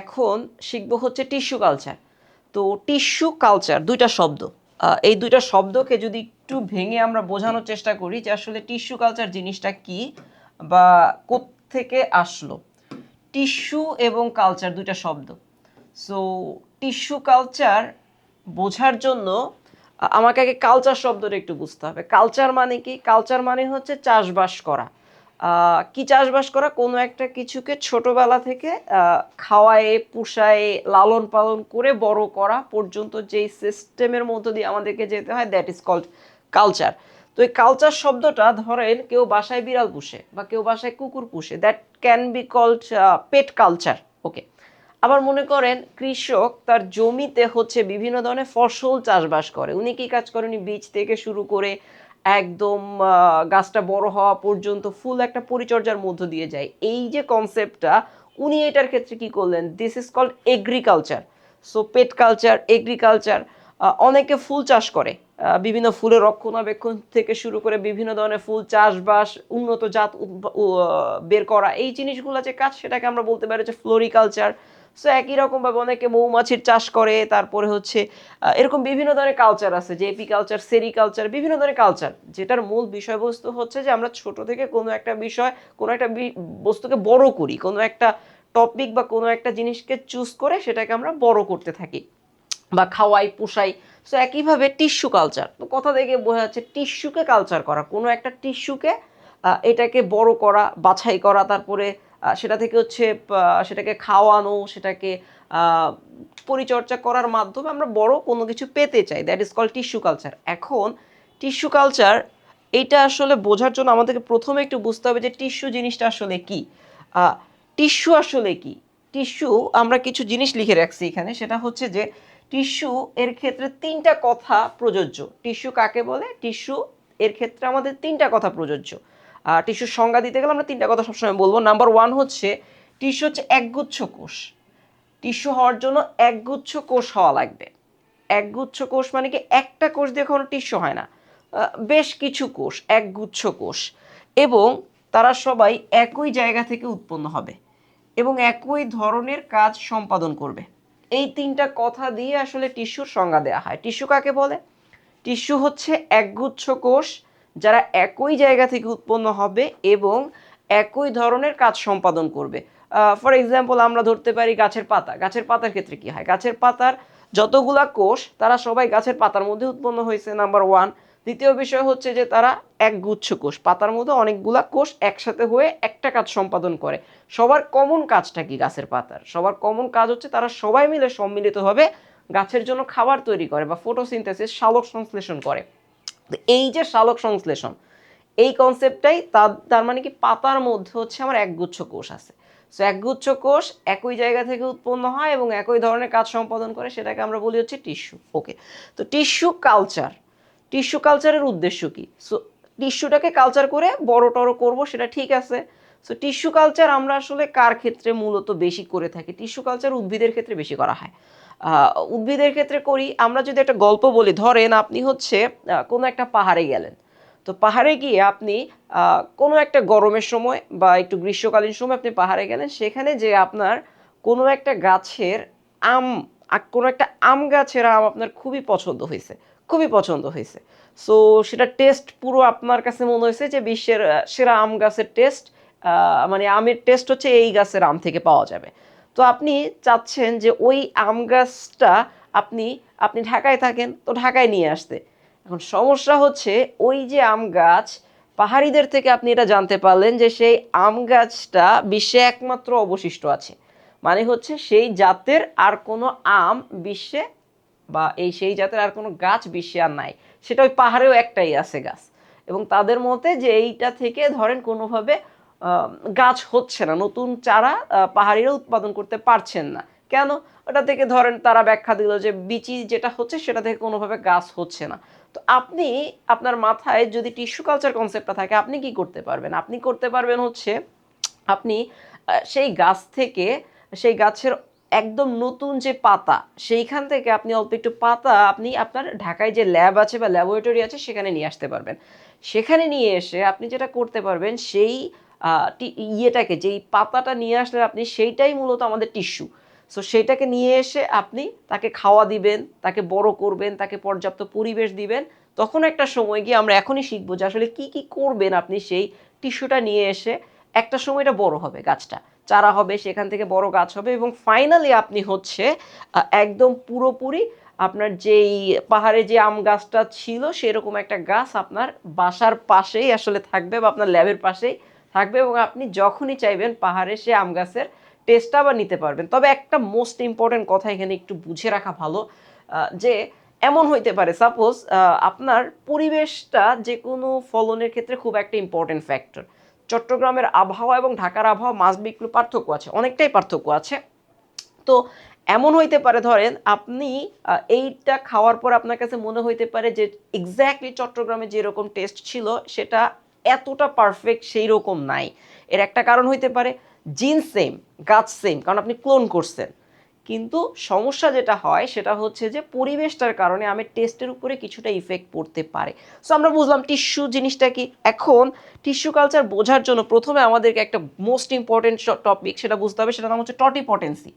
এখন শিখব হচ্ছে টিস্যু কালচার তো টিস্যু কালচার দুইটা শব্দ। এই দুইটা শব্দকে যদি একটু ভেঙে আমরা বোঝানোর চেষ্টা করি যে আসলে টিস্যু কালচার জিনিসটা কি বা থেকে আসলো। টিস্যু এবং কালচার দুইটা শব্দ। সো টিস্যু কালচার বোঝার জন্য আমাকে আগে কালচার শব্দটা একটু বুঝতে হবে। কালচার মানে কি? কালচার মানে হচ্ছে চাষবাস করা। কি চাষবাস করা, কোনো একটা কিছুকে ছোটবেলা থেকে খাওয়ায়ে, পুষায়ে, লালন পালন করে বড় করা পর্যন্ত যেই সিস্টেমের মধ্য দিয়ে আমাদেরকে যেতে হয় দ্যাট ইজ কল্ড কালচার তো এই কালচার শব্দটা ধরেন কেউ বাসায় বিড়াল পুষে বা কেউ বাসায় কুকুর পুষে that can be called pet culture okay আবার মনে করেন কৃষক তার জমিতে হচ্ছে বিভিন্ন ধরনের ফসল চাষবাস করে, উনি কি কাজ করেন? বীজ থেকে শুরু করে একদম গাছটা বড় হওয়া পর্যন্ত ফুল একটা পরিচর্যার মধ্য দিয়ে যায়। এই যে কনসেপ্টটা উনি এটার ক্ষেত্রে কি করলেন? This is called agriculture so pet culture agriculture অনেকে ফুল চাষ করে। বিভিন্ন ফুলের রক্ষণাবেক্ষণ থেকে শুরু করে বিভিন্ন ধরনের ফুল চাষবাস, উন্নত জাত বের করা। এই জিনিসগুলো যে কাজ, সেটাকে আমরা বলতে পারি যে ফ্লোরিকালচার সো একই রকমভাবে অনেকে মৌমাছির চাষ করে, তারপরে হচ্ছে এরকম বিভিন্ন ধরনের কালচার আছে, যে এপি কালচার সেরিকালচার বিভিন্ন ধরনের কালচার যেটার মূল বিষয়বস্তু হচ্ছে যে, আমরা ছোট থেকে কোনো একটা বিষয়, কোনো একটা বস্তুকে বড় করি, কোনো একটা টপিক বা কোনো একটা জিনিসকে চুজ করে সেটাকে আমরা বড় করতে থাকি বা খাওয়াই, পোষাই। সো একইভাবে টিস্যু কালচার তো কথা থেকে বোঝা যাচ্ছে টিস্যুকে কালচার করা, কোনো একটা টিস্যুকে এটাকে বড় করা, বাছাই করা, তারপরে সেটা থেকে হচ্ছে সেটাকে খাওয়ানো, সেটাকে পরিচর্যা করার মাধ্যমে আমরা বড় কোনো কিছু পেতে চাই। That is call tissue culture এখন টিস্যু কালচার এইটা আসলে বোঝার জন্য আমাদেরকে প্রথমে একটু বুঝতে হবে যে টিস্যু জিনিসটা আসলে কি। টিস্যু আসলে কি? টিস্যু আমরা কিছু জিনিস লিখে রাখছি এখানে, সেটা হচ্ছে যে টিস্যু এর ক্ষেত্রে তিনটা কথা প্রযোজ্য। টিস্যু কাকে বলে? টিস্যু এর ক্ষেত্রে আমাদের তিনটা কথা প্রযোজ্য। টিস্যুর সংজ্ঞা দিতে গেলে আমরা তিনটা কথা সবসময় বলব। নাম্বার ওয়ান হচ্ছে, টিস্যু হচ্ছে একগুচ্ছ কোষ। টিস্যু হওয়ার জন্য একগুচ্ছ কোষ হওয়া লাগবে। একগুচ্ছ কোষ মানে কি? একটা কোষ দিয়ে কোনো টিস্যু হয় না। বেশ কিছু কোষ, একগুচ্ছ কোষ। এবং তারা সবাই একই জায়গা থেকে উৎপন্ন হবে এবং একই ধরনের কাজ সম্পাদন করবে। এই তিনটা কথা দিয়ে আসলে টিস্যুর সংজ্ঞা দেওয়া হয়। টিস্যু কাকে বলে? টিস্যু হচ্ছে একগুচ্ছ কোষ যারা একই জায়গা থেকে উৎপন্ন হবে এবং একই ধরনের কাজ সম্পাদন করবে। ফর এক্সাম্পল আমরা ধরতে পারি গাছের পাতা। গাছের পাতার ক্ষেত্রে কি হয়? গাছের পাতার যতগুলা কোষ, তারা সবাই গাছের পাতার মধ্যে উৎপন্ন হয়েছে নাম্বার ওয়ান দ্বিতীয় বিষয় হচ্ছে যে তারা এক গুচ্ছ কোষ। পাতার মধ্যে অনেকগুলা কোষ একসাথে হয়ে একটা কাজ সম্পাদন করে। সবার কমন কাজটা কি গাছের পাতার? সবার কমন কাজ হচ্ছে তারা সবাই মিলে সম্মিলিতভাবে গাছের জন্য খাবার তৈরি করে বা ফটোসিনথেসিস সালোক সংশ্লেষণ করে। এই যে সালোক সংশ্লেষণ, এই কনসেপ্টটাই তার তার মানে কি পাতার মধ্যে হচ্ছে আমার একগুচ্ছ কোষ আছে। সো একগুচ্ছ কোষ একই জায়গা থেকে উৎপন্ন হয় এবং একই ধরনের কাজ সম্পাদন করে, সেটাকে আমরা বলি হচ্ছে টিস্যু। ওকে তো টিস্যু কালচার, টিস্যু কালচারের উদ্দেশ্য কি? সো টিস্যুটাকে কালচার করে বড় টড়ো করব, সেটা ঠিক আছে। সো টিস্যু কালচার আমরা আসলে কার ক্ষেত্রে মূলত বেশি করে থাকি? টিস্যু কালচার উদ্ভিদের ক্ষেত্রে বেশি করা হয়। উদ্ভিদের ক্ষেত্রে করি। আমরা যদি একটা গল্প বলি, ধরেন আপনি হচ্ছে কোনো একটা পাহাড়ে গেলেন। তো পাহাড়ে গিয়ে আপনি কোনো একটা গরমের সময় বা একটু গ্রীষ্মকালীন সময় আপনি পাহাড়ে গেলেন, সেখানে যে আপনার কোনো একটা গাছের আম কোনো একটা আম গাছের আম আপনার খুবই পছন্দ হয়েছে, খুবই পছন্দ হয়েছে। সো সেটা টেস্ট পুরো আপনার কাছে মনে হয়েছে যে বিশ্বের সেরা আম গাছের টেস্ট মানে আমের টেস্ট হচ্ছে এই গাছের আম থেকে পাওয়া যাবে। তো আপনি চাচ্ছেন যে ওই আম গাছটা আপনি আপনি ঢাকায় থাকেন, তো ঢাকায় নিয়ে আসতে। এখন সমস্যা হচ্ছে ওই যে আম গাছ, পাহাড়িদের থেকে আপনি এটা জানতে পারলেন যে সেই আম গাছটা বিশ্বে একমাত্র অবশিষ্ট আছে। মানে হচ্ছে সেই জাতের আর কোনো আম বিশ্বে বা এই সেই জাতের আর কোনো গাছ বিশ্বে আর নাই। সেটা ওই পাহাড়েও একটাই আছে গাছ। এবং তাদের মতে যে এইটা থেকে ধরেন কোনোভাবে গাছ হচ্ছে না, নতুন চারা পাহাড়িরা উৎপাদন করতে পারছেন না। কেন? ওটা থেকে ধরেন তারা ব্যাখ্যা দিল যে বিচি যেটা হচ্ছে সেটা থেকে কোনোভাবে গাছ হচ্ছে না। তো আপনি, আপনার মাথায় যদি টিস্যু কালচার কনসেপ্টটা থাকে, আপনি কি করতে পারবেন? আপনি করতে পারবেন হচ্ছে, আপনি সেই গাছ থেকে, সেই গাছের একদম নতুন যে পাতা, সেইখান থেকে আপনি অল্প একটু পাতা আপনি আপনার ঢাকায় যে ল্যাব আছে বা ল্যাবরেটরি আছে, সেখানে নিয়ে আসতে পারবেন। সেখানে নিয়ে এসে আপনি যেটা করতে পারবেন, সেই ইয়েটাকে, যেই পাতাটা নিয়ে আসলে আপনি, সেইটাই মূলত আমাদের টিস্যু। সো সেটাকে নিয়ে এসে আপনি তাকে খাওয়া দিবেন, তাকে বড় করবেন, তাকে পর্যাপ্ত পরিবেশ দিবেন। তখন একটা সময় গিয়ে আমরা এখনই শিখব যে আসলে কি কি করবেন আপনি সেই টিস্যুটা নিয়ে এসে। একটা সময় এটা বড় হবে গাছটা। চারা হবে, সেখান থেকে বড় গাছ হবে এবং ফাইনালি আপনি হচ্ছে একদম পুরোপুরি আপনার যেই পাহাড়ে যে আম গাছটা ছিল, সেরকম একটা গাছ আপনার বাসার পাশেই আসলে থাকবে বা আপনার ল্যাবের পাশেই থাকবে এবং আপনি যখনই চাইবেন পাহাড়ে সে আম গাছের টেস্টটা আবার নিতে পারবেন। তবে একটা মোস্ট ইম্পর্টেন্ট কথা এখানে একটু বুঝে রাখা ভালো যে এমন হইতে পারে সাপোজ আপনার পরিবেশটা যে কোনো ফলনের ক্ষেত্রে খুব একটা ইম্পর্টেন্ট ফ্যাক্টর চট্টগ্রামের আবহাওয়া এবং ঢাকার আবহাওয়া মাসবি বিক্রি পার্থক্য আছে, অনেকটাই পার্থক্য আছে। তো এমন হইতে পারে, ধরেন আপনি এইটা খাওয়ার পর আপনার কাছে মনে হইতে পারে যে এক্স্যাক্টলি চট্টগ্রামে যেরকম টেস্ট ছিল, সেটা এতটা পারফেক্ট সেই রকম নাই। এর একটা কারণ হইতে পারে, জিন সেম গাছ সেম কারণ আপনি ক্লোন করছেন। কিন্তু সমস্যা যেটা হয়, সেটা হচ্ছে যে পরিবেশটার কারণে আমের টেস্টের উপরে কিছুটা ইফেক্ট পড়তে পারে। সো আমরা বুঝলাম টিস্যু জিনিসটা কি? এখন টিস্যু কালচার বোঝার জন্য প্রথমে আমাদেরকে একটা মোস্ট ইম্পর্টেন্ট টপিক সেটা বুঝতে হবে সেটা নাম হচ্ছে টটিপটেন্সি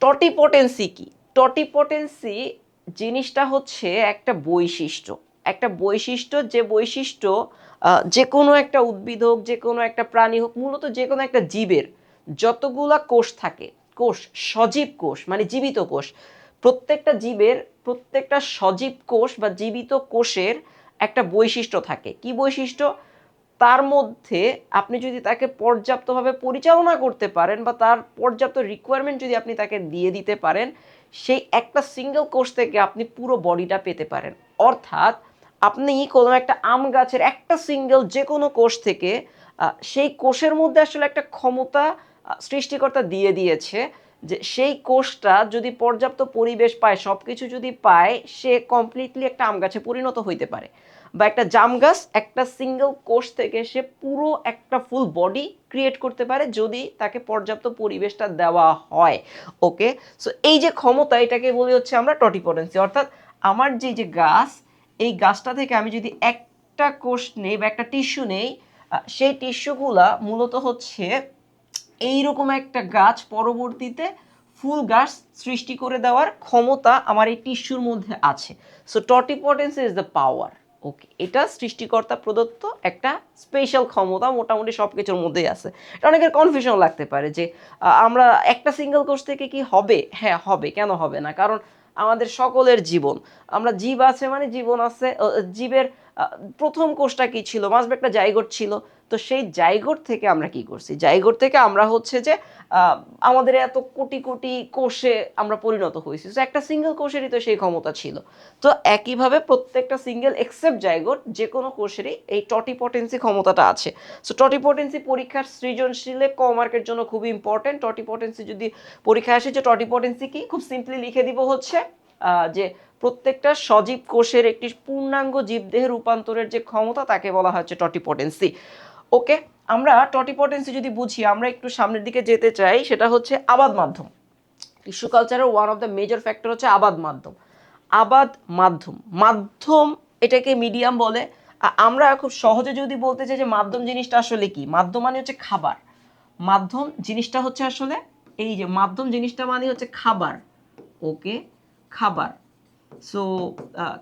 টটিপটেন্সি কি? টটিপটেন্সি জিনিসটা হচ্ছে একটা বৈশিষ্ট্য। একটা বৈশিষ্ট্য, যে বৈশিষ্ট্য যে কোনো একটা উদ্ভিদ হোক, যে কোনো একটা প্রাণী হোক, মূলত যে কোনো একটা জীবের যতগুলা কোষ থাকে, কোষ, সজীব কোষ মানে জীবিত কোষ, প্রত্যেকটা জীবের, প্রত্যেকটা সজীব কোষ বা জীবিত কোষের একটা বৈশিষ্ট্য থাকে। কি বৈশিষ্ট্য? তার মধ্যে আপনি যদি তাকে পর্যাপ্তভাবে পরিচালনা করতে পারেন বা তার পর্যাপ্ত রিকোয়ারমেন্ট যদি আপনি তাকে দিয়ে দিতে পারেন, সেই একটা সিঙ্গেল কোষ থেকে আপনি পুরো বডিটা পেতে পারেন। অর্থাৎ আপনি কোনো একটা আম গাছের একটা সিঙ্গেল যে কোনো কোষ থেকে সেই কোষের মধ্যে আসলে একটা ক্ষমতা সৃষ্টিকর্তা দিয়ে দিয়েছে যে সেই কোষটা যদি পর্যাপ্ত পরিবেশ পায় সব কিছু যদি পায়, সে কমপ্লিটলি একটা আম গাছে পরিণত হইতে পারে। বা একটা জাম গাছ একটা সিঙ্গেল কোষ থেকে সে পুরো একটা ফুল বডি ক্রিয়েট করতে পারে যদি তাকে পর্যাপ্ত পরিবেশটা দেওয়া হয়। ওকে সো এই যে ক্ষমতা, এটাকে বলি হচ্ছে আমরা টটিপটেন্সি অর্থাৎ আমার যে যে গাছ এই গাছটা থেকে আমি যদি একটা কোষ নেই বা একটা টিস্যু নেই সেই টিস্যুগুলা মূলত হচ্ছে এইরকম একটা গাছ পরবর্তীতে ফুল গাছ সৃষ্টি করে দেওয়ার ক্ষমতা আমার এই টিস্যুর মধ্যে আছে। So totipotency is the power okay এটা সৃষ্টিকর্তা প্রদত্ত একটা স্পেশাল ক্ষমতা মোটামুটি সব কিছুর মধ্যেই আছে। এটা অনেকের কনফিউশন লাগতে পারে যে আমরা একটা সিঙ্গেল কোষ থেকে কি হবে? হ্যাঁ হবে। কেন হবে না? কারণ আমাদের সকলের জীবন। আমরা জীব আছে মানে জীবন আছে জীবের প্রথম কোষটা কি ছিল? মাসবে একটা জাইগোট ছিল। তো সেই জাইগোট থেকে আমরা কি করছি? জাইগোট থেকে আমরা হচ্ছে যে আমাদের এত কোটি কোটি কোষে আমরা পরিণত হয়েছি। তো একটা সিঙ্গেল কোষেরই তো সেই ক্ষমতা ছিল। তো একইভাবে প্রত্যেকটা সিঙ্গেল এক্সেপ্ট জাইগোট যে কোনো কোষেরই এই টটিপটেন্সি ক্ষমতাটা আছে। সো টটিপটেন্সি পরীক্ষার সৃজনশীলে ক মার্কের জন্য খুবই ইম্পর্টেন্ট টটিপটেন্সি যদি পরীক্ষায় আসে যে টটিপটেন্সি কি? খুব সিম্পলি লিখে দিব হচ্ছে যে প্রত্যেকটা সজীব কোষের একটি পূর্ণাঙ্গ জীবদেহে রূপান্তরের যে ক্ষমতা, তাকে বলা হচ্ছে টটিপটেন্সি ওকে, আমরা টটিপটেন্সি যদি বুঝি, আমরা একটু সামনের দিকে যেতে চাই, সেটা হচ্ছে আবাদ মাধ্যম। টিস্যু কালচারের one of the major factor হচ্ছে আবাদ মাধ্যম। আবাদ মাধ্যম। মাধ্যম এটাকে মিডিয়াম বলে। আমরা খুব সহজে যদি বলতে চাই যে মাধ্যম জিনিসটা আসলে কি? মাধ্যম মানে হচ্ছে খাবার। মাধ্যম জিনিসটা হচ্ছে আসলে এই যে, মাধ্যম জিনিসটা মানে হচ্ছে খাবার। ওকে, খাবার। সো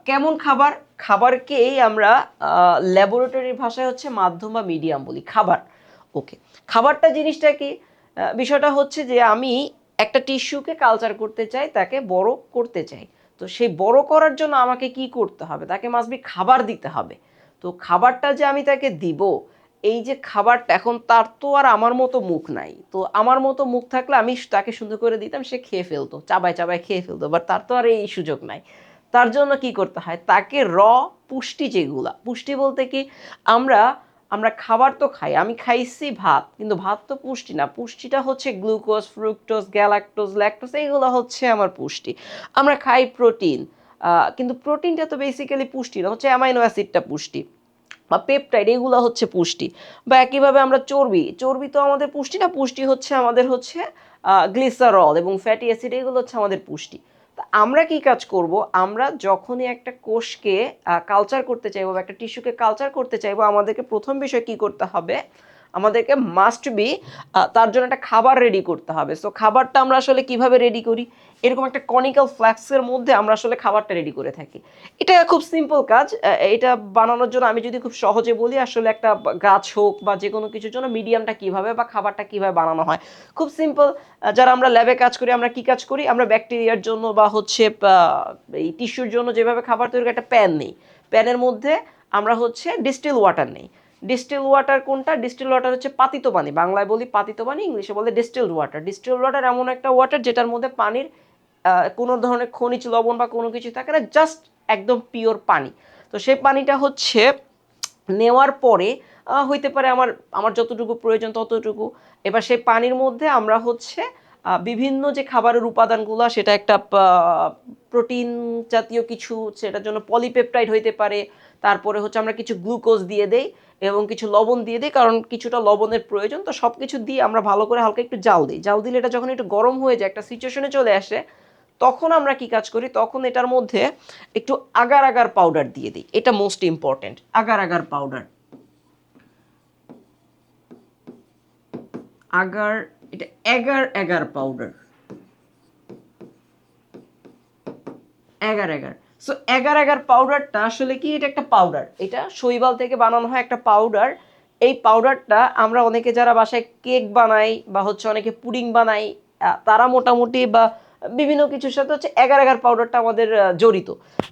কেমন খাবার? খাবারকেই আমরা ল্যাবরেটরির ভাষায় হচ্ছে মাধ্যম বা মিডিয়াম বলি, খাবার। ওকে খাবারটা জিনিসটা কি? বিষয়টা হচ্ছে যে আমি একটা টিস্যুকে কালচার করতে চাই, তাকে বড় করতে চাই। তো সেই বড় করার জন্য আমাকে কি করতে হবে? তাকে মাসবি খাবার দিতে হবে। তো খাবারটা যে আমি তাকে দিব এই যে খাবারটা এখন তার তো আর আমার মতো মুখ নাই। তো আমার মতো মুখ থাকলে আমি তাকে সুন্দর করে দিতাম, সে খেয়ে ফেলতো, চাবায় চাবায় খেয়ে ফেলতো বাট তার তো আর এই সুযোগ নাই। তার জন্য কি করতে হয়? তাকে র পুষ্টি যেগুলা, পুষ্টি বলতে কি আমরা আমরা খাবার তো খাই, আমি খাইছি ভাত, কিন্তু ভাত তো পুষ্টি না। পুষ্টিটা হচ্ছে গ্লুকোজ, ফ্রুক্টোজ, গ্যালাক্টোজ, ল্যাকটোজ, এইগুলো হচ্ছে আমার পুষ্টি। আমরা খাই প্রোটিন কিন্তু প্রোটিনটা তো বেসিক্যালি পুষ্টি না, হচ্ছে অ্যামাইনো অ্যাসিডটা পুষ্টি। বা পেপটাইড এগুলো হচ্ছে পুষ্টি। বা একইভাবে আমরা চর্বি চর্বি তো আমাদের পুষ্টি না, পুষ্টি হচ্ছে আমাদের হচ্ছে গ্লিসারল এবং ফ্যাটি অ্যাসিড এগুলো হচ্ছে আমাদের পুষ্টি। তা আমরা কি কাজ করব? আমরা যখনই একটা কোষকে কালচার করতে চাইব বা একটা টিস্যুকে কালচার করতে চাইব, আমাদেরকে প্রথম বিষয় কি করতে হবে? আমাদেরকে মাস্ট বি তার জন্য একটা খাবার রেডি করতে হবে। সো খাবারটা আমরা আসলে কীভাবে রেডি করি? এরকম একটা কনিক্যাল ফ্ল্যাক্সের মধ্যে আমরা আসলে খাবারটা রেডি করে থাকি। এটা খুব সিম্পল কাজ এটা বানানোর জন্য আমি যদি খুব সহজে বলি, আসলে একটা গাছ হোক বা যে কোনো কিছুর জন্য মিডিয়ামটা কীভাবে বা খাবারটা কীভাবে বানানো হয়। খুব সিম্পল যারা আমরা ল্যাবে কাজ করি, আমরা কি কাজ করি? আমরা ব্যাকটেরিয়ার জন্য বা হচ্ছে এই টিস্যুর জন্য যেভাবে খাবার তৈরি একটা প্যান নেই। প্যানের মধ্যে আমরা হচ্ছে ডিস্টিল ওয়াটার নেই। ডিস্টিল ওয়াটার কোনটা? ডিস্টিল ওয়াটার হচ্ছে পাতিত পানি। বাংলায় বলি পাতিত পানি, ইংলিশে বলে ডিস্টিলড ওয়াটার। ডিস্টিলড ওয়াটার এমন একটা ওয়াটার যেটার মধ্যে পানির কোনো ধরনের খনিজ লবণ বা কোনো কিছু থাকে না, জাস্ট একদম পিওর পানি। তো সেই পানিটা হচ্ছে নেওয়ার পরে হইতে পারে আমার আমার যতটুকু প্রয়োজন ততটুকু। এবার সেই পানির মধ্যে আমরা হচ্ছে বিভিন্ন যে খাবারের উপাদানগুলো, সেটা একটা প্রোটিন জাতীয় কিছু, সেটার জন্য পলিপেপটাইড হইতে পারে। তারপরে হচ্ছে আমরা কিছু গ্লুকোজ দিয়ে দেই। এবং কিছু লবণ দিয়ে দিই, কারণ কিছুটা লবণের প্রয়োজন। তো সব কিছু দিয়ে আমরা ভালো করে হালকা একটু জাল দিই। জাল দিলে এটা যখন একটু গরম হয়ে যায়, একটা সিচুয়েশনে চলে আসে, তখন আমরা কি কাজ করি? তখন এটার মধ্যে একটু আগার আগার পাউডার দিয়ে দিই। এটা most important agar agar powder agar, এটা এগার এগার পাউডার এগার এগার। সো এগার এগার পাউডারটা আসলে কি? এটা একটা পাউডার এটা শৈবাল থেকে বানানো হয় একটা পাউডার এই পাউডারটা আমরা অনেকে যারা বাসায় কেক বানাই বা হচ্ছে অনেকে পুডিং বানাই তারা মোটামুটি বা বিভিন্ন কিছুর সাথে হচ্ছে এগার এগার পাউডারটা আমাদের জড়িত।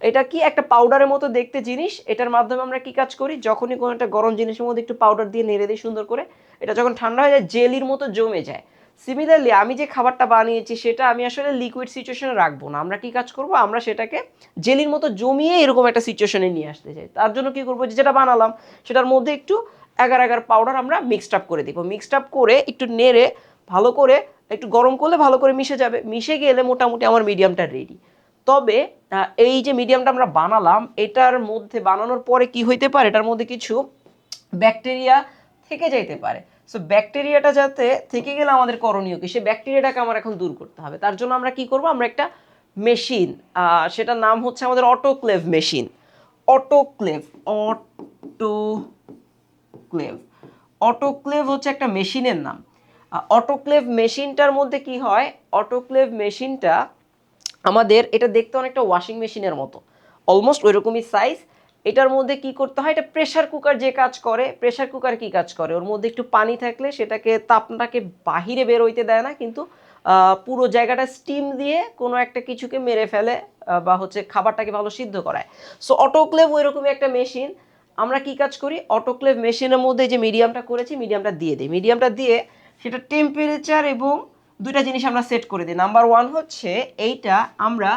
এটা কি একটা পাউডারের মতো দেখতে জিনিস? এটার মাধ্যমে আমরা কি কাজ করি? যখনই কোনো একটা গরম জিনিসের মধ্যে একটু পাউডার দিয়ে নেড়ে দিই সুন্দর করে, এটা যখন ঠান্ডা হয়ে যায়, জেলির মতো জমে যায়। সিমিলারলি আমি যে খাবারটা বানিয়েছি, সেটা আমি আসলে লিকুইড সিচুয়েশনে রাখব না। আমরা কি কাজ করব? আমরা সেটাকে জেলির মতো জমিয়ে এরকম একটা সিচুয়েশনে নিয়ে আসতে চাই। তার জন্য কি করব? যেটা বানালাম, সেটার মধ্যে একটু এগার এগার পাউডার আমরা মিক্সড আপ করে দিব। মিক্সড আপ করে একটু নেড়ে, ভালো করে একটু গরম করলে ভালো করে মিশে যাবে। মিশে গেলে মোটামুটি আমার মিডিয়ামটা রেডি তবে এই যে মিডিয়ামটা আমরা বানালাম, এটার মধ্যে বানানোর পরে কি হইতে পারে? এটার মধ্যে কিছু ব্যাকটেরিয়া থেকে যাইতে পারে। সো ব্যাকটেরিয়াটা যাতে থেকে গেলে আমাদের করণীয় কি? সে ব্যাকটেরিয়াটাকে আমার এখন দূর করতে হবে। তার জন্য আমরা কি করব? আমরা একটা মেশিন সেটার নাম হচ্ছে আমাদের autoclave machine autoclave autoclave autoclave হচ্ছে একটা মেশিনের নাম। অটোক্লেভ মেশিনটার মধ্যে কি হয়? অটোক্লেভ মেশিনটা আমাদের, এটা দেখতে অনেকটা ওয়াশিং মেশিনের মতো। অলমোস্ট ওইরকমই সাইজ এটার মধ্যে কি করতে হয়? এটা প্রেসার কুকার যে কাজ করে প্রেসার কুকার কি কাজ করে? ওর মধ্যে একটু পানি থাকলে সেটাকে, তাপটাকে বাহিরে বের হইতে দেয় না, কিন্তু পুরো জায়গাটা স্টিম দিয়ে কোনো একটা কিছুকে মেরে ফেলে বা হচ্ছে খাবারটাকে ভালো সিদ্ধ করায়। সো অটোক্লেভ ওইরকমই একটা মেশিন আমরা কি কাজ করি? অটোক্লেভ মেশিনের মধ্যে যে মিডিয়ামটা করেছি মিডিয়ামটা দিয়ে দিই। মিডিয়ামটা দিয়ে সেটা টেম্পারেচার এবং দুইটা জিনিস আমরা সেট করে দিই। নাম্বার ওয়ান হচ্ছে, এইটা আমরা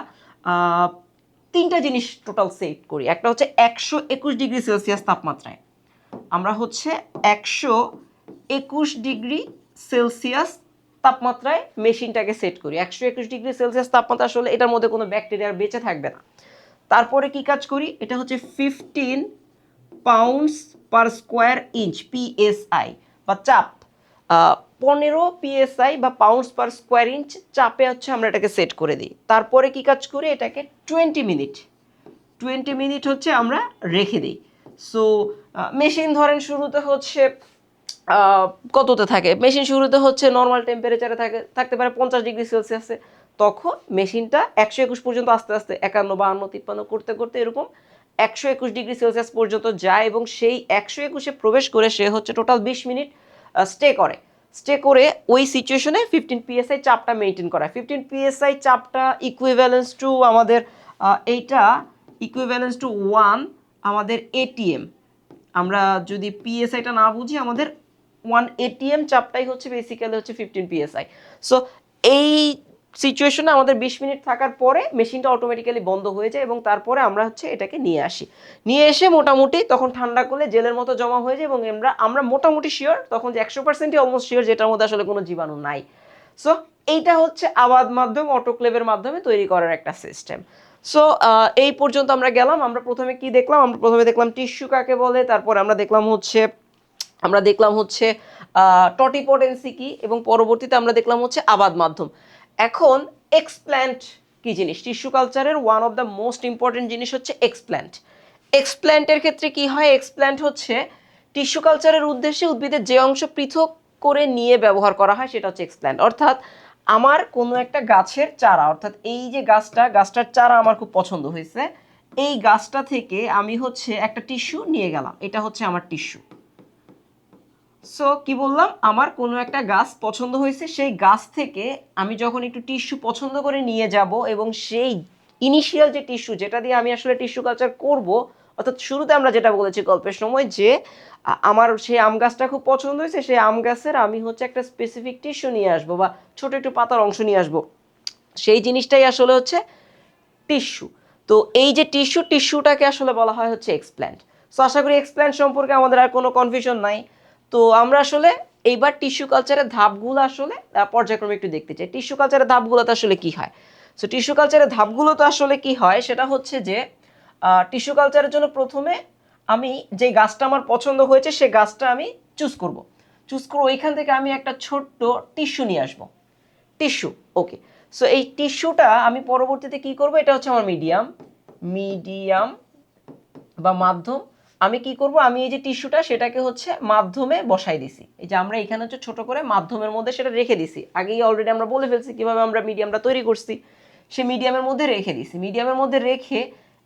তিনটা জিনিস টোটাল সেট করি। একটা হচ্ছে একশো একুশ ডিগ্রি সেলসিয়াস তাপমাত্রায়। আমরা হচ্ছে একশো একুশ ডিগ্রি সেলসিয়াস তাপমাত্রায় মেশিনটাকে সেট করি। একশো একুশ ডিগ্রি সেলসিয়াস তাপমাত্রা আসলে এটার মধ্যে কোনো ব্যাকটেরিয়া বেঁচে থাকবে না। তারপরে কি কাজ করি? এটা হচ্ছে fifteen pounds per square inch PSI বা চাপ। পনেরো পিএসআই বা পাউন্ডস পার স্কোয়ার ইঞ্চ চাপে হচ্ছে আমরা এটাকে সেট করে দিই। তারপরে কি কাজ করি? এটাকে টোয়েন্টি মিনিট টোয়েন্টি মিনিট হচ্ছে আমরা রেখে দিই। সো মেশিন ধরেন শুরুতে হচ্ছে কততে থাকে? মেশিন শুরুতে হচ্ছে নর্মাল টেম্পারেচারে থাকে, থাকতে পারে পঞ্চাশ ডিগ্রি সেলসিয়াসে তখন মেশিনটা একশো একুশ পর্যন্ত আস্তে আস্তে, একান্ন, বাহান্ন, তিপ্পান্ন করতে করতে এরকম একশো একুশ ডিগ্রি সেলসিয়াস পর্যন্ত যায় এবং সেই একশো একুশে প্রবেশ করে সে হচ্ছে টোটাল বিশ মিনিট স্টে করে। স্টে করে ওই সিচুয়েশনে ফিফটিন পিএসআই চাপটা মেনটেন করায়। ফিফটিন পিএসআই চাপটা ইকুইভ্যালেন্স টু আমাদের এইটা ইকুইভ্যালেন্স টু ওয়ান আমাদের এটিএম আমরা যদি পিএসআইটা না বুঝি, আমাদের ওয়ান এটিএম চাপটাই হচ্ছে বেসিক্যালি হচ্ছে ফিফটিন পিএসআই সো এই সিচুয়েশনে আমাদের বিশ মিনিট থাকার পরে মেশিনটা অটোমেটিক্যালি বন্ধ হয়ে যায় এবং তারপরে আমরা হচ্ছে এটাকে নিয়ে আসি। নিয়ে এসে মোটামুটি তখন ঠান্ডা করলে জেলের মতো জমা হয়ে যায় এবং আমরা আমরা মোটামুটি শিওর তখন যে একশো পার্সেন্টই অলমোস্ট শিওর যেটার মধ্যে আসলে কোনো জীবাণু নাই। সো এইটা হচ্ছে আবাদ মাধ্যম অটোক্লেভের মাধ্যমে তৈরি করার একটা সিস্টেম সো এই পর্যন্ত আমরা গেলাম। আমরা প্রথমে কি দেখলাম? আমরা প্রথমে দেখলাম টিস্যু কাকে বলে, তারপর আমরা দেখলাম হচ্ছে, আমরা দেখলাম হচ্ছে টটিপোটেন্সি কি এবং পরবর্তীতে আমরা দেখলাম হচ্ছে আবাদ মাধ্যম। এখন এক্সপ্ল্যান্ট কি জিনিস? টিস্যু কালচারের one of the most important জিনিস হচ্ছে এক্সপ্ল্যান্ট এক্সপ্ল্যান্টের ক্ষেত্রে কি হয়? এক্সপ্ল্যান্ট হচ্ছে টিস্যু কালচারের উদ্দেশ্যে উদ্ভিদের যে অংশ পৃথক করে নিয়ে ব্যবহার করা হয় সেটা হচ্ছে এক্সপ্ল্যান্ট অর্থাৎ আমার কোনো একটা গাছের চারা, অর্থাৎ এই যে গাছটা, গাছটার চারা আমার খুব পছন্দ হয়েছে, এই গাছটা থেকে আমি হচ্ছে একটা টিস্যু নিয়ে গেলাম। এটা হচ্ছে আমার টিস্যু সো কি বললাম? আমার কোনো একটা গাছ পছন্দ হয়েছে, সেই গাছ থেকে আমি যখন একটু টিস্যু পছন্দ করে নিয়ে যাব এবং সেই ইনিশিয়াল যে টিস্যু, যেটা দিয়ে আমি আসলে টিস্যু কালচার করব, অর্থাৎ শুরুতে আমরা যেটা বলেছি গল্পের সময় যে আমার সেই আম গাছটা খুব পছন্দ হয়েছে, সেই আম গাছের আমি হচ্ছে একটা স্পেসিফিক টিস্যু নিয়ে আসব বা ছোট একটু পাতার অংশ নিয়ে আসব। সেই জিনিসটাই আসলে হচ্ছে টিস্যু তো এই যে টিস্যু টিস্যুটাকে আসলে বলা হয় হচ্ছে এক্সপ্ল্যান্ট সো আশা করি এক্সপ্ল্যান্ট সম্পর্কে আমাদের আর কোনো কনফিউশন নাই। তো আমরা আসলে এইবার টিস্যু কালচারের ধাপগুলো আসলে পর্যায়ক্রমে একটু দেখতে চাই। টিস্যু কালচারের ধাপগুলোতে আসলে কি হয়? সো টিস্যু কালচারের ধাপগুলো তো আসলে কি হয়? সেটা হচ্ছে যে টিস্যু কালচারের জন্য প্রথমে আমি যে গাছটা আমার পছন্দ হয়েছে, সে গাছটা আমি চুজ করব। চুজ করে ওইখান থেকে আমি একটা ছোট্ট টিস্যু নিয়ে আসব। টিস্যু ওকে সো এই টিস্যুটা আমি পরবর্তীতে কি করব? এটা হচ্ছে আমার মিডিয়াম মিডিয়াম বা মাধ্যম আমি কি করব? আমি এই যে টিস্যুটা সেটাকে হচ্ছে মাধ্যমে বসাই দিছি। এই যে আমরা এখানে হচ্ছে ছোট করে মাধ্যমের মধ্যে সেটা রেখে দিছি। আগেই অলরেডি আমরা বলে ফেলছি কীভাবে আমরা মিডিয়ামটা তৈরি করছি। সে মিডিয়ামের মধ্যে রেখে দিছি। মিডিয়ামের মধ্যে রেখে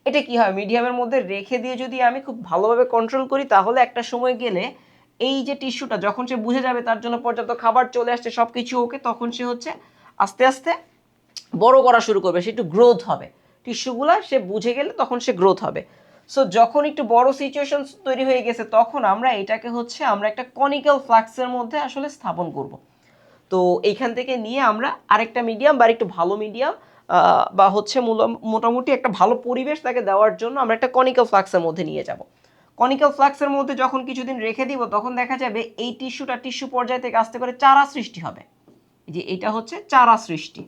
এটা কি হয়? মিডিয়ামের মধ্যে রেখে দিয়ে যদি আমি খুব ভালোভাবে কন্ট্রোল করি, তাহলে একটা সময় গেলে এই যে টিস্যুটা যখন সে বুঝে যাবে তার জন্য পর্যাপ্ত খাবার চলে আসছে সব কিছু ওকে, তখন সে হচ্ছে আস্তে আস্তে বড় করা শুরু করবে। সে একটু গ্রোথ হবে। টিস্যুগুলা সে বুঝে গেলে তখন সে গ্রোথ হবে। সো যখন একটু বড় সিচুয়েশন তৈরি হয়ে গেছে, তখন আমরা এটাকে হচ্ছে আমরা একটা কনিক্যাল ফ্লাক্সের মধ্যে আসলে স্থাপন করব। তো এইখান থেকে নিয়ে আমরা আরেকটা মিডিয়াম বা একটু ভালো মিডিয়াম বা হচ্ছে মোটামুটি একটা ভালো পরিবেশ তাকে দেওয়ার জন্য আমরা একটা কনিক্যাল ফ্লাক্সের মধ্যে নিয়ে যাব। কনিক্যাল ফ্লাক্সের মধ্যে যখন কিছুদিন রেখে দিব, তখন দেখা যাবে এই টিস্যুটা টিস্যু পর্যায় থেকে আস্তে করে চারা সৃষ্টি হবে। যে এটা হচ্ছে চারা সৃষ্টি।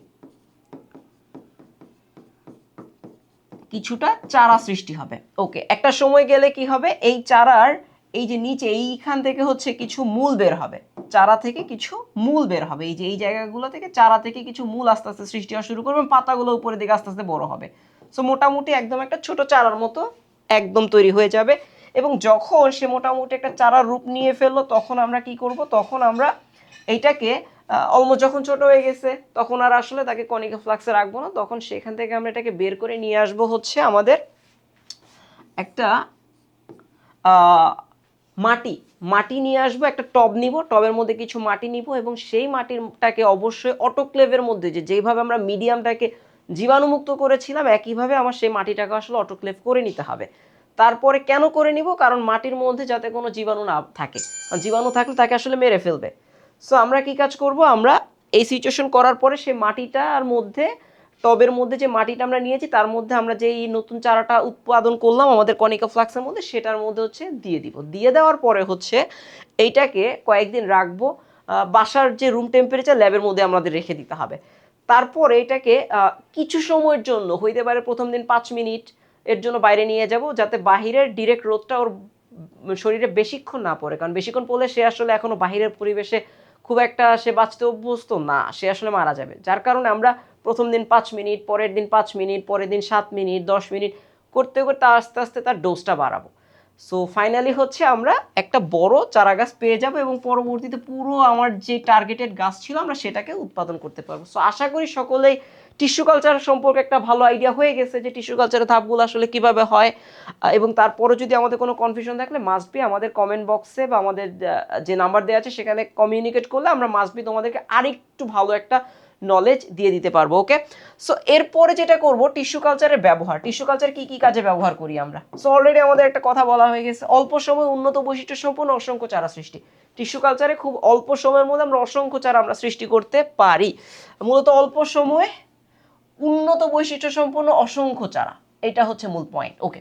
কিছুটা চারা সৃষ্টি হবে। ওকে একটা সময় গেলে কি হবে? এই চারার, এই যে নিচে, এইখান থেকে হচ্ছে কিছু মূল বের হবে। চারা থেকে কিছু মূল বের হবে। এই যে, এই জায়গাগুলো থেকে চারা থেকে কিছু মূল আস্তে আস্তে সৃষ্টি হওয়া শুরু করবে পাতাগুলো উপরের দিকে আস্তে আস্তে বড় হবে। সো মোটামুটি একদম একটা ছোট চারার মতো একদম তৈরি হয়ে যাবে এবং যখন সে মোটামুটি একটা চারার রূপ নিয়ে ফেলল, তখন আমরা কি করব? তখন আমরা এইটাকে অলমোস্ট যখন ছোট হয়ে গেছে, তখন আর আসলে তাকে কনিকা ফ্লাক্সে রাখব না। তখন সেখান থেকে আমরা এটাকে বের করে নিয়ে আসব হচ্ছে আমাদের একটা মাটি। মাটি নিয়ে আসব, একটা টব নিব, টবের মধ্যে কিছু মাটি নিব এবং সেই মাটিটাকে অবশ্যই অটোক্লেভের মধ্যে যে যেভাবে আমরা মিডিয়ামটাকে জীবাণুমুক্ত করেছিলাম, একইভাবে আমার সেই মাটিটাকে আসলে অটোক্লেভ করে নিতে হবে। তারপরে কেন করে নিব? কারণ মাটির মধ্যে যাতে কোনো জীবাণু না থাকে। জীবাণু থাকলে তাকে আসলে মেরে ফেলবে। সো আমরা কি কাজ করব? আমরা এই সিচুয়েশন করার পরে সেই মাটিটার মধ্যে, টবের মধ্যে যে মাটিটা আমরা নিয়েছি, তার মধ্যে আমরা যে এই নতুন চারাটা উৎপাদন করলাম, আমাদের কনিকা ফ্লাক্সের মধ্যে, সেটার মধ্যে হচ্ছে দিয়ে দিব। দিয়ে দেওয়ার পরে হচ্ছে এইটাকে কয়েকদিন রাখব। বাসার যে রুম টেম্পারেচার ল্যাবের মধ্যে আমাদের রেখে দিতে হবে। তারপর এটাকে কিছু সময়ের জন্য, হইতে পারে প্রথম দিন পাঁচ মিনিট, এর জন্য বাইরে নিয়ে যাব, যাতে বাহিরের ডিরেক্ট রোদটা ওর শরীরে বেশিক্ষণ না পড়ে। কারণ বেশিক্ষণ পড়লে সে আসলে এখনও বাহিরের পরিবেশে খুব একটা সে বাঁচতে অভ্যস্ত না, সে আসলে মারা যাবে। যার কারণে আমরা প্রথম দিন পাঁচ মিনিট, পরের দিন পাঁচ মিনিট, পরের দিন সাত মিনিট, দশ মিনিট করতে করতে আস্তে আস্তে তার ডোজটা বাড়াবো। সো ফাইনালি হচ্ছে আমরা একটা বড় চারা গাছ পেয়ে যাব এবং পরবর্তীতে পুরো আমার যে টার্গেটেড গাছ ছিল আমরা সেটাকে উৎপাদন করতে পারব। সো আশা করি সকলেই টিস্যু কালচার সম্পর্কে একটা ভালো আইডিয়া হয়ে গেছে যে টিস্যু কালচারের ধাপগুলো আসলে কীভাবে হয়। এবং তারপরে যদি আমাদের কোনো কনফিউশন থাকলে মাস্ট বি আমাদের কমেন্ট বক্সে বা আমাদের যে নাম্বার দেওয়া আছে সেখানে কমিউনিকেট করলে আমরা মাস্ট বি তোমাদেরকে আরেকটু ভালো একটা নলেজ দিয়ে দিতে পারব ওকে সো এরপরে যেটা করব, টিস্যু কালচারের ব্যবহার। টিস্যু কালচার কি কি কাজে ব্যবহার করি আমরা? সো অলরেডি আমাদের একটা কথা বলা হয়ে গেছে, অল্প সময় উন্নত বৈশিষ্ট্য সম্পূর্ণ অসংখ্য চারা সৃষ্টি। টিস্যু কালচারে খুব অল্প সময়ের মধ্যে আমরা অসংখ্য চারা আমরা সৃষ্টি করতে পারি। মূলত অল্প সময় উন্নত বৈশিষ্ট্য সম্পন্ন অসংখ্য চারা। এটা হচ্ছে মূল পয়েন্ট ওকে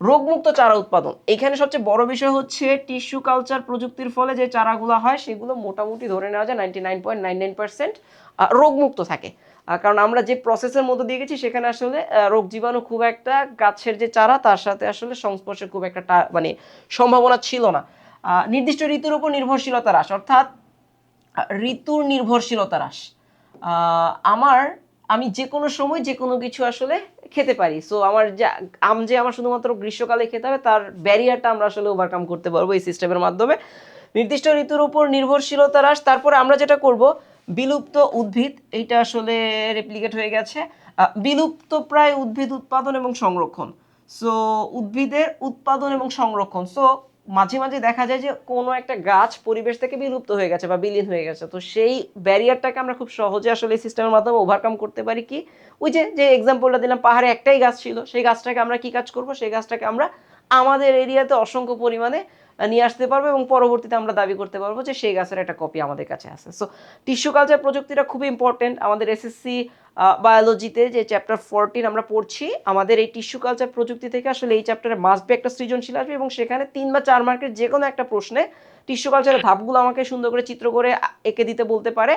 রোগমুক্ত চারা উৎপাদন। এখানে সবচেয়ে বড় বিষয় হচ্ছে টিস্যু কালচার প্রযুক্তির ফলে যে চারাগুলো হয়, সেগুলো মোটামুটি ধরে নেওয়া যায় ninety nine point nine nine percent রোগমুক্ত থাকে। কারণ আমরা যে প্রসেসের মধ্যে দিয়ে গেছি, সেখানে আসলে রোগ জীবাণু খুব একটা গাছের যে চারা, তার সাথে আসলে সংস্পর্শের খুব একটা মানে সম্ভাবনা ছিল না। নির্দিষ্ট ঋতুর উপর নির্ভরশীলতা হ্রাস, অর্থাৎ ঋতুর নির্ভরশীলতা হ্রাস। আমার আমি যে কোনো সময় যে কোনো কিছু আসলে খেতে পারি। সো আমার যা, আম যে আমার শুধুমাত্র গ্রীষ্মকালে খেতে হবে, তার ব্যারিয়ারটা আমরা আসলে ওভারকাম করতে পারব এই সিস্টেমের মাধ্যমে। নির্দিষ্ট ঋতুর উপর নির্ভরশীলতা হ্রাস, তারপরে আমরা যেটা করব, বিলুপ্ত উদ্ভিদ, এইটা আসলে রেপ্লিকেট হয়ে গেছে। বিলুপ্ত প্রায় উদ্ভিদ উৎপাদন এবং সংরক্ষণ। সো উদ্ভিদের উৎপাদন এবং সংরক্ষণ। সো মাঝে মাঝে দেখা যায় যে কোনো একটা গাছ পরিবেশ থেকে বিলুপ্ত হয়ে গেছে বা বিলীন হয়ে গেছে। তো সেই ব্যারিয়ারটাকে আমরা খুব সহজে আসলে এই সিস্টেমের মাধ্যমে ওভারকাম করতে পারি কি? ওই যে যে এক্সাম্পলটা দিলাম, পাহাড়ে একটাই গাছ ছিল। সেই গাছটাকে আমরা কি কাজ করব? সেই গাছটাকে আমরা আমাদের এরিয়াতে অসংখ্য পরিমাণে নিয়ে আসতে পারব এবং পরবর্তীতে আমরা দাবি করতে পারব যে সেই গাছের একটা কপি আমাদের কাছে আছে। সো টিস্যু কালচার প্রযুক্তিটা খুবই ইম্পর্টেন্ট আমাদের এসএসসি বায়োলজিতে যে চ্যাপ্টার ফোরটিন আমরা পড়ছি, আমাদের এই টিস্যু কালচার প্রযুক্তি থেকে আসলে এই চ্যাপ্টারে মাস্ট বি একটা সৃজনশীল আসবে এবং সেখানে তিন বা চার মার্কের যে কোনো একটা প্রশ্নে টিস্যু কালচারের ধাপগুলো আমাকে সুন্দর করে চিত্র করে এঁকে দিতে বলতে পারে।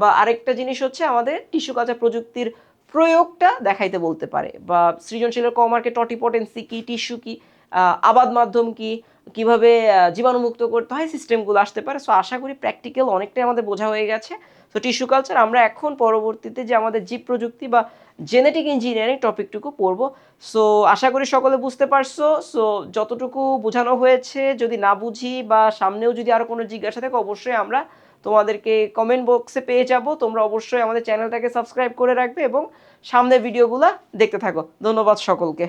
বা আরেকটা জিনিস হচ্ছে আমাদের টিস্যু কালচার প্রযুক্তির প্রয়োগটা দেখাইতে বলতে পারে। বা সৃজনশীলের কমার্কে মার্কে টটিপটেন্সি কি টিস্যু কি আবাদ মাধ্যম কি কীভাবে জীবাণুমুক্ত করতে হয় সিস্টেমগুলো আসতে পারে। সো আশা করি প্র্যাকটিক্যাল অনেকটাই আমাদের বোঝা হয়ে গেছে। তো টিস্যু কালচার আমরা এখন পরবর্তীতে যে আমাদের জীব প্রযুক্তি বা জেনেটিক ইঞ্জিনিয়ারিং টপিকটুকু পড়ব। সো আশা করি সকলে বুঝতে পারছ। সো যতটুকু বোঝানো হয়েছে, যদি না বুঝি বা সামনেও যদি আরও কোনো জিজ্ঞাসা থাকে, অবশ্যই আমরা তোমাদেরকে কমেন্ট বক্সে পেয়ে যাব। তোমরা অবশ্যই আমাদের চ্যানেলটাকে সাবস্ক্রাইব করে রাখবে এবং সামনের ভিডিওগুলো দেখতে থাকো। ধন্যবাদ সকলকে।